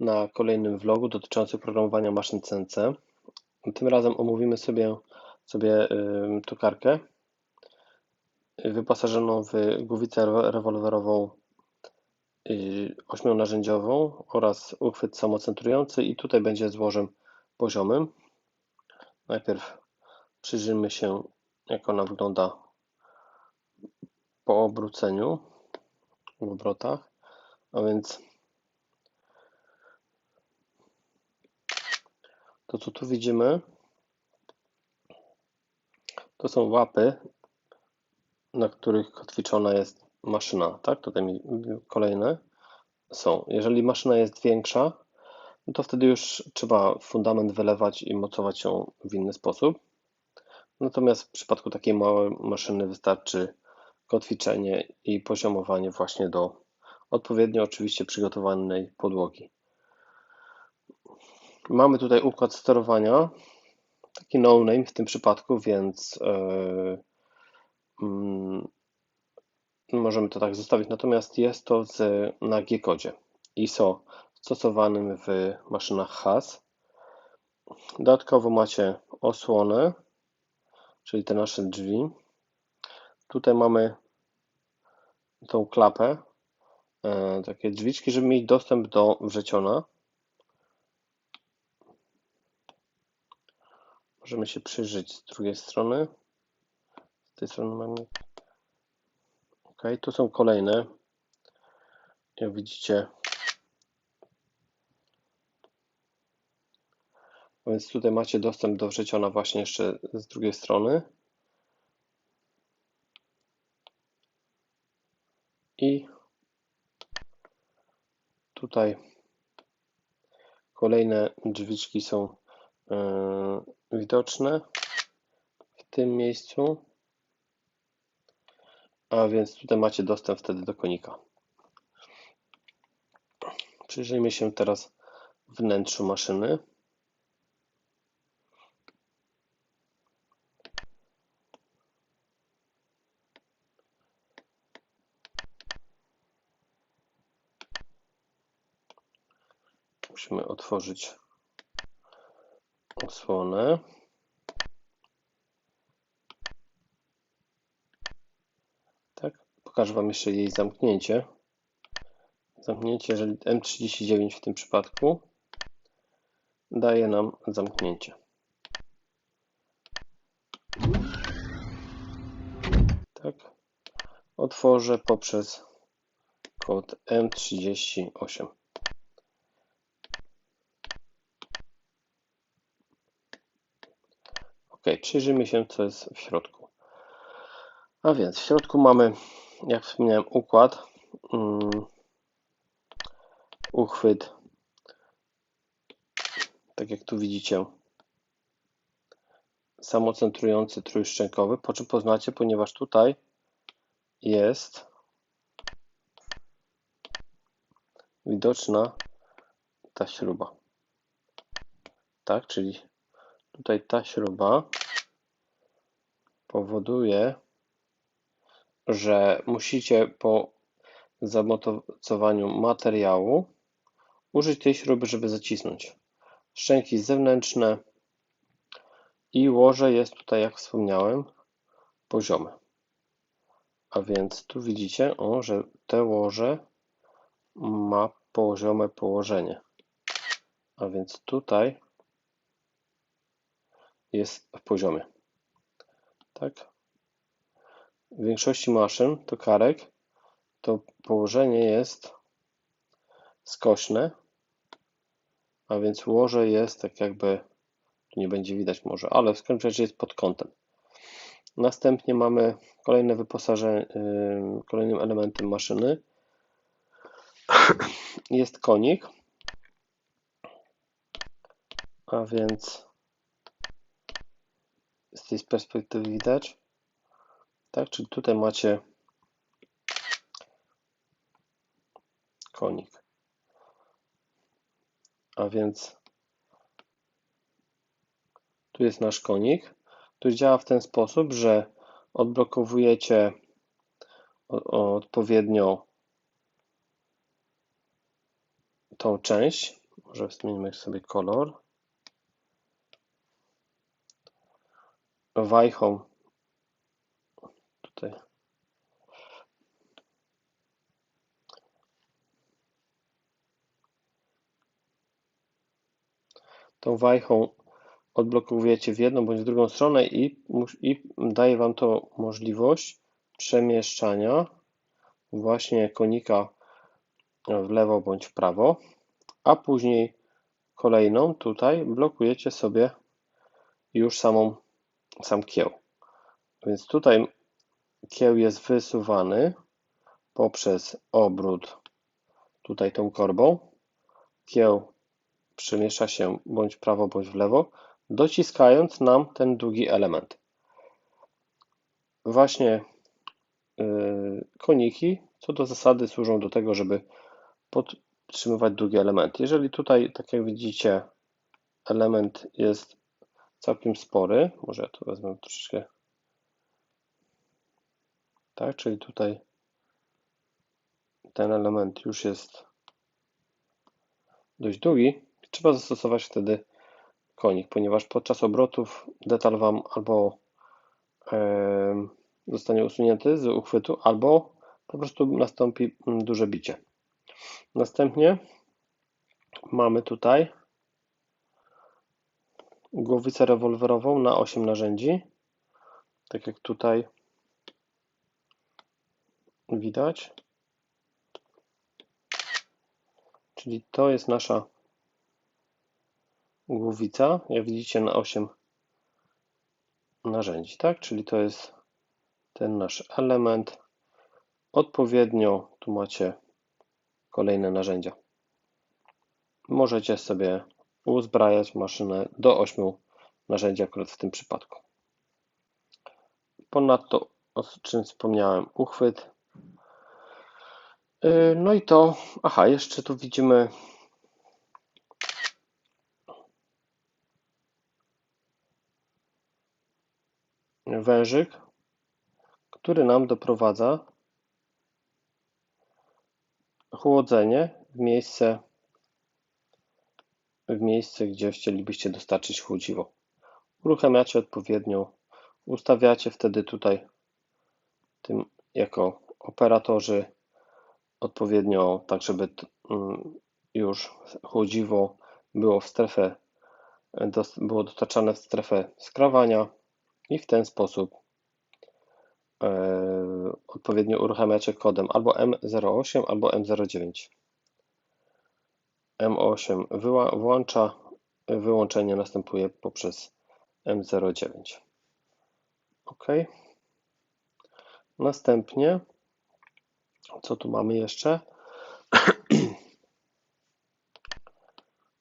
na kolejnym vlogu dotyczącym programowania maszyn CNC. Tym razem omówimy sobie, sobie y, tokarkę wyposażoną w głowicę rewolwerową y, ośmionarzędziową oraz uchwyt samocentrujący i tutaj będzie złożem poziomym. Najpierw przyjrzyjmy się jak ona wygląda po obróceniu w obrotach, a więc To, co tu widzimy, to są łapy, na których kotwiczona jest maszyna. Tak, tutaj kolejne są. Jeżeli maszyna jest większa, no to wtedy już trzeba fundament wylewać i mocować ją w inny sposób. Natomiast w przypadku takiej małej maszyny wystarczy kotwiczenie i poziomowanie właśnie do odpowiednio oczywiście przygotowanej podłogi. Mamy tutaj układ sterowania, taki no-name w tym przypadku, więc yy, yy, możemy to tak zostawić. Natomiast jest to z, na G-kodzie ISO stosowanym w maszynach HAS. Dodatkowo macie osłonę, czyli te nasze drzwi. Tutaj mamy tą klapę, yy, takie drzwiczki, żeby mieć dostęp do wrzeciona. Możemy się przyjrzeć z drugiej strony. Z tej strony mamy. OK, tu są kolejne. Jak widzicie. Więc tutaj macie dostęp do wrzeciona właśnie jeszcze z drugiej strony. I tutaj kolejne drzwiczki są widoczne w tym miejscu. A więc tutaj macie dostęp wtedy do konika. Przyjrzyjmy się teraz wnętrzu maszyny. Musimy otworzyć osłonę. Tak, pokażę Wam jeszcze jej zamknięcie. Zamknięcie, jeżeli M39 w tym przypadku daje nam zamknięcie. Tak, otworzę poprzez kod M38. Ok, przyjrzyjmy się, co jest w środku. A więc w środku mamy, jak wspomniałem, układ, um, uchwyt, tak jak tu widzicie, samocentrujący trójszczękowy, po czym poznacie, ponieważ tutaj jest widoczna ta śruba. Tak, czyli Tutaj ta śruba powoduje, że musicie po zamocowaniu materiału użyć tej śruby, żeby zacisnąć. Szczęki zewnętrzne i łoże jest tutaj, jak wspomniałem, poziome. A więc tu widzicie, o, że te łoże ma poziome położenie. A więc tutaj jest w poziomie. Tak? W większości maszyn, tokarek, to położenie jest skośne, a więc łoże jest tak jakby, tu nie będzie widać może, ale w skrócie rzeczy jest pod kątem. Następnie mamy kolejne wyposażenie, kolejnym elementem maszyny jest konik, a więc z tej perspektywy widać. Tak, czyli tutaj macie konik. A więc tu jest nasz konik. To działa w ten sposób, że odblokowujecie odpowiednio tą część Może zmienimy sobie kolor. Wajchą. Tutaj. Tą wajchą odblokowujecie w jedną bądź w drugą stronę i, i daje Wam to możliwość przemieszczania właśnie konika w lewo bądź w prawo, a później kolejną tutaj blokujecie sobie już samą, sam kieł. Więc tutaj kieł jest wysuwany poprzez obrót tutaj tą korbą. Kieł przemieszcza się bądź w prawo, bądź w lewo, dociskając nam ten długi element. Właśnie yy, koniki co do zasady służą do tego, żeby podtrzymywać długie elementy. Jeżeli tutaj, tak jak widzicie, element jest całkiem spory, może ja tu wezmę troszeczkę, tak, czyli tutaj ten element już jest dość długi, trzeba zastosować wtedy konik, ponieważ podczas obrotów detal Wam albo zostanie usunięty z uchwytu, albo po prostu nastąpi duże bicie. Następnie mamy tutaj głowicę rewolwerową na 8 narzędzi. Tak jak tutaj widać. Czyli to jest nasza głowica, jak widzicie na 8 narzędzi, tak? Czyli to jest ten nasz element. Odpowiednio tu macie kolejne narzędzia. Możecie sobie uzbrajać maszynę do 8 narzędzi akurat w tym przypadku. Ponadto, o czym wspomniałem, uchwyt. Y, no i to, aha, jeszcze tu widzimy wężyk, który nam doprowadza chłodzenie w miejsce, w miejsce, gdzie chcielibyście dostarczyć chłodziwo. Uruchamiacie odpowiednio, ustawiacie wtedy tutaj tym jako operatorzy odpowiednio, tak żeby mm, już chłodziwo było w strefę, było dostarczane w strefę skrawania i w ten sposób e, odpowiednio uruchamiacie kodem albo M08 albo M09. M8 włącza, wyłączenie następuje poprzez M09. OK. Następnie, co tu mamy jeszcze?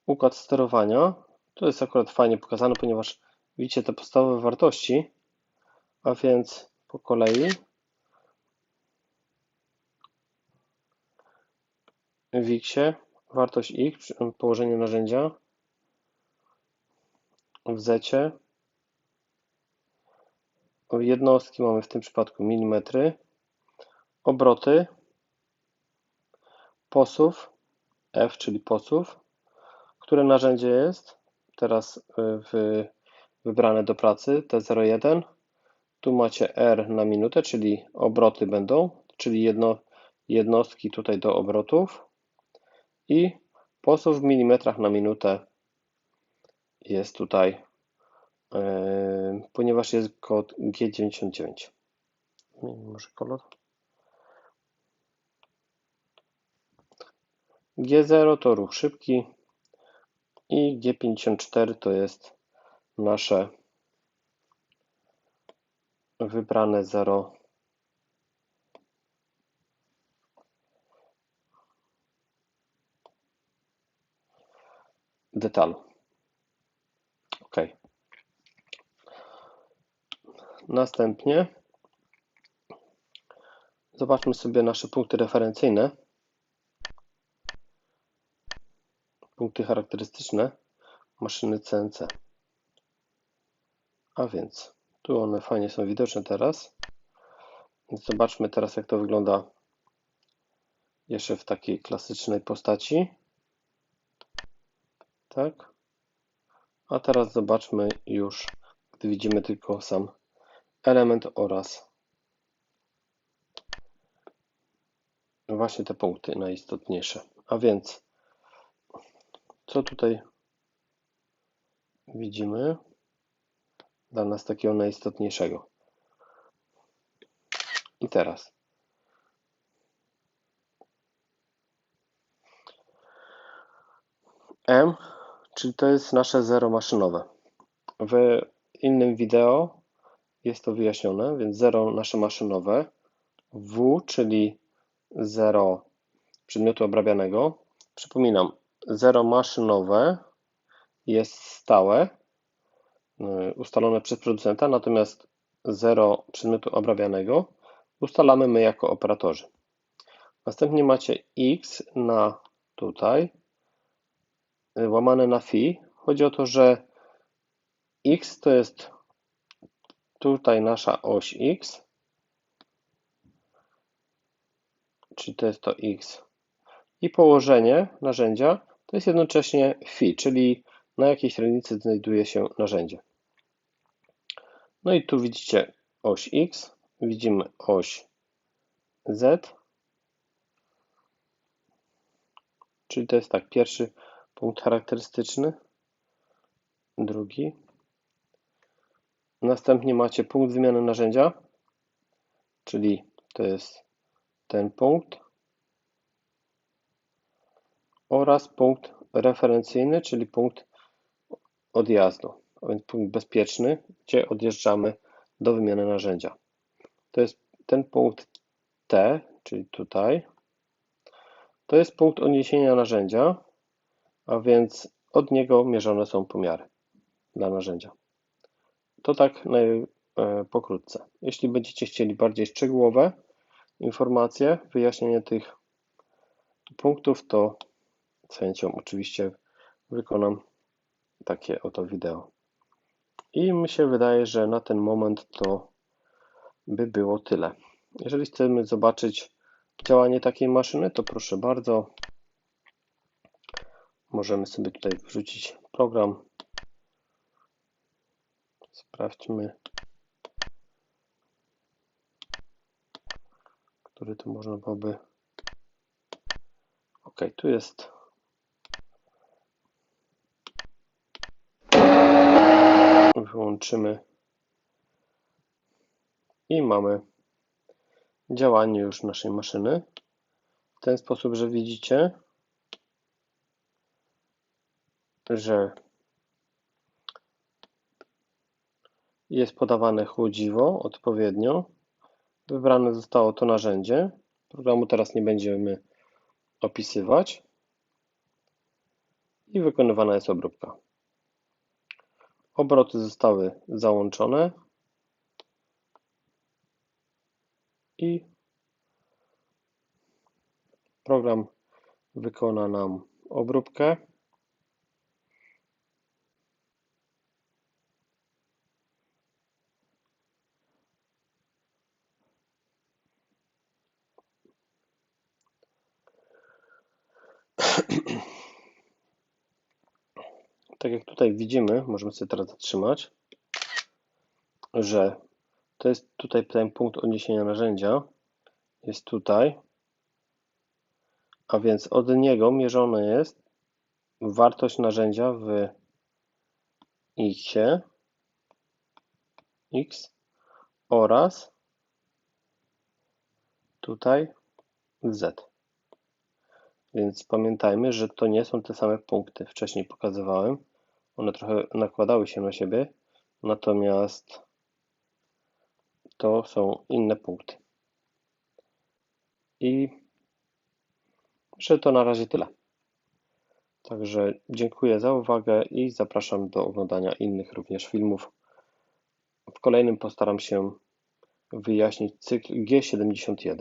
Układ sterowania. To jest akurat fajnie pokazane, ponieważ widzicie te podstawowe wartości, a więc po kolei w wartość X, położenie narzędzia, w Z jednostki mamy w tym przypadku milimetry, obroty, posuw, F, czyli posuw, które narzędzie jest, teraz w wybrane do pracy T01. Tu macie R na minutę, czyli obroty będą, czyli jedno, jednostki tutaj do obrotów i posuw w milimetrach na minutę jest tutaj, yy, ponieważ jest kod G99. Może kolor. G0 to ruch szybki i G54 to jest nasze wybrane 0 detalu. OK. Następnie zobaczmy sobie nasze punkty referencyjne. Punkty charakterystyczne maszyny CNC. A więc tu one fajnie są widoczne teraz. Zobaczmy teraz, jak to wygląda jeszcze w takiej klasycznej postaci. Tak? A teraz zobaczmy już, gdy widzimy tylko sam element oraz właśnie te punkty najistotniejsze. A więc, co tutaj widzimy dla nas takiego najistotniejszego? I teraz. M, czyli to jest nasze zero maszynowe. W innym wideo jest to wyjaśnione, więc zero nasze maszynowe. W, czyli zero przedmiotu obrabianego. Przypominam, zero maszynowe jest stałe, y, ustalone przez producenta, natomiast zero przedmiotu obrabianego ustalamy my jako operatorzy. Następnie macie x na tutaj, łamane na phi. Chodzi o to, że x to jest tutaj nasza oś x, czyli to jest to x. I położenie narzędzia to jest jednocześnie phi, czyli na jakiej średnicy znajduje się narzędzie. No i tu widzicie oś x, widzimy oś z, czyli to jest tak, pierwszy punkt charakterystyczny, drugi. Następnie macie punkt wymiany narzędzia, czyli to jest ten punkt oraz punkt referencyjny, czyli punkt odjazdu, a więc punkt bezpieczny, gdzie odjeżdżamy do wymiany narzędzia. To jest ten punkt T, czyli tutaj. To jest punkt odniesienia narzędzia, a więc od niego mierzone są pomiary dla narzędzia. To tak e, pokrótce. Jeśli będziecie chcieli bardziej szczegółowe informacje, wyjaśnienie tych punktów, to z chęcią oczywiście wykonam takie oto wideo. I mi się wydaje, że na ten moment to by było tyle. Jeżeli chcemy zobaczyć działanie takiej maszyny, to proszę bardzo. Możemy sobie tutaj wrzucić program. Sprawdźmy, który tu można byłoby. Ok, tu jest wyłączymy i mamy działanie już naszej maszyny w ten sposób, że widzicie, że jest podawane chłodziwo odpowiednio. Wybrane zostało to narzędzie. Programu teraz nie będziemy opisywać. I wykonywana jest obróbka. Obroty zostały załączone i program wykona nam obróbkę. Tak jak tutaj widzimy, możemy sobie teraz zatrzymać, że to jest tutaj ten punkt odniesienia narzędzia, jest tutaj, a więc od niego mierzona jest wartość narzędzia w x, x oraz tutaj z. Więc pamiętajmy, że to nie są te same punkty. Wcześniej pokazywałem. One trochę nakładały się na siebie, natomiast to są inne punkty. I że to na razie tyle. Także dziękuję za uwagę i zapraszam do oglądania innych również filmów. W kolejnym postaram się wyjaśnić cykl G71.